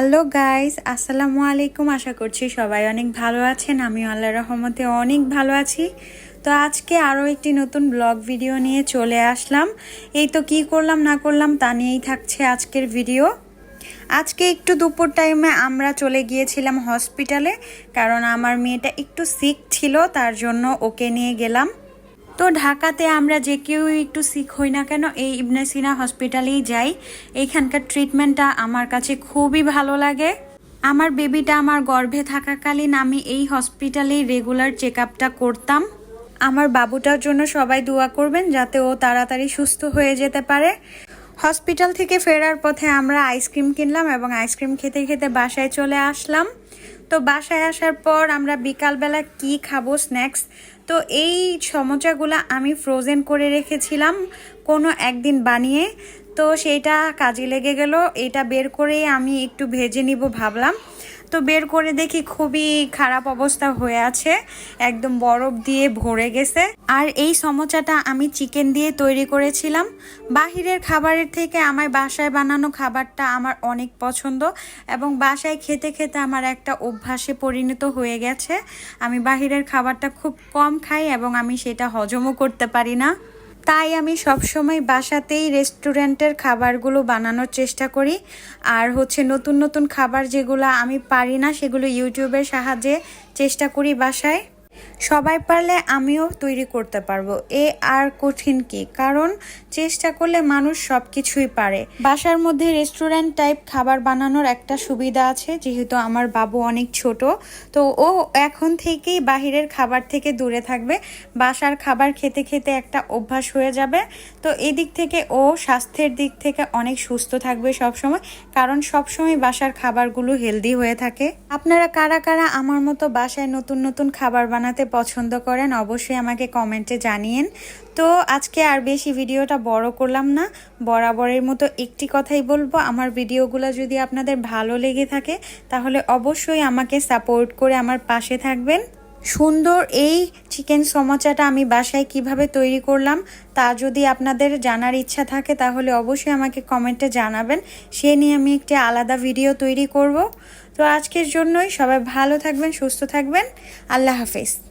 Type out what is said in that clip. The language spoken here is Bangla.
হ্যালো গাইস, আসসালামু আলাইকুম। আশা করছি সবাই অনেক ভালো আছেন। আমি আল্লাহ রহমতে অনেক ভালো আছি। তো আজকে আরও একটি নতুন ব্লগ ভিডিও নিয়ে চলে আসলাম। এই তো কি করলাম, না করলাম, তা নিয়েই থাকছে আজকের ভিডিও। আজকে একটু দুপুর টাইমে আমরা চলে গিয়েছিলাম হসপিটালে, কারণ আমার মেয়েটা একটু সিক ছিল, তার জন্য ওকে নিয়ে গেলাম। তো ঢাকাতে আমরা যে কেউ একটু সিক হই না কেন, এই ইবনে সিনা হসপিটালেই যাই। এইখানকার ট্রিটমেন্টটা আমার কাছে খুবই ভালো লাগে। আমার বেবিটা আমার গর্ভে থাকাকালীন আমি এই হসপিটালেই রেগুলার চেক আপটা করতাম। আমার বাবুটার জন্য সবাই দোয়া করবেন যাতে ও তাড়াতাড়ি সুস্থ হয়ে যেতে পারে। হসপিটাল থেকে ফেরার পথে আমরা আইসক্রিম কিনলাম এবং আইসক্রিম খেতে খেতে বাসায় চলে আসলাম। তো বাসায় আসার পর আমরা বিকালবেলা কি খাব স্ন্যাক্স তো এই সমোচাগুলো আমি ফ্রোজেন করে রেখেছিলাম কোনো একদিন বানিয়ে। তো সেইটা কাজে লেগে গেল। এটা বের করেই আমি একটু ভেজে নিব ভাবলাম। তো বের করে দেখি খুবই খারাপ অবস্থা হয়ে আছে। একদম বরফ দিয়ে ভরে গেছে। আর এই সমোচাটা আমি চিকেন দিয়ে তৈরি করেছিলাম। বাহিরের খাবারের থেকে আমার বাসায় বানানো খাবারটা আমার অনেক পছন্দ এবং বাসায় খেতে খেতে আমার একটা অভ্যাসে পরিণত হয়ে গেছে। আমি বাহিরের খাবারটা খুব কম খাই এবং আমি সেটা হজমও করতে পারি না। তাই আমি সবসময় বাসাতেই রেস্টুরেন্টের খাবারগুলো বানানোর চেষ্টা করি। আর হচ্ছে নতুন নতুন খাবার যেগুলো আমি পারি না, সেগুলো ইউটিউবের সাহায্যে চেষ্টা করি বাসায়। সবাই পারলে আমিও তৈরি করতে পারব। এ আর কঠিন কি? কারণ চেষ্টা করলে মানুষ সব কিছুই পারে। বাসার মধ্যে রেস্টুরেন্ট টাইপ খাবার বানানোর একটা সুবিধা আছে, যেহেতু আমার বাবু অনেক ছোট। তো ও এখন থেকেই বাহিরের খাবার থেকে দূরে থাকবে। বাসার খাবার খেতে খেতে একটা অভ্যাস হয়ে যাবে। তো এদিক থেকে ও স্বাস্থ্যের দিক থেকে অনেক সুস্থ থাকবে সবসময়, কারণ সবসময় বাসার খাবারগুলো হেলদি হয়ে থাকে। আপনারা কারা কারা আমার মতো বাসায় নতুন নতুন খাবার বানাতে পছন্দ করেন, অবশ্যই আমাকে কমেন্টে জানিয়েন। তো আজকে আর বেশি ভিডিওটা বড় করলাম না, বরাবরের মতো একটি কথাই বলব। আমার ভিডিওগুলো যদি আপনাদের ভালো লেগে থাকে, তাহলে অবশ্যই আমাকে সাপোর্ট করে আমার পাশে থাকবেন। সুন্দর এই চিকেন সমোচাটা আমি বাসায় কীভাবে তৈরি করলাম, তা যদি আপনাদের জানার ইচ্ছা থাকে, তাহলে অবশ্যই আমাকে কমেন্টে জানাবেন। সে নিয়ে আমি একটি আলাদা ভিডিও তৈরি করব। তো আজকের জন্যই সবাই ভালো থাকবেন, সুস্থ থাকবেন। আল্লাহ হাফেজ।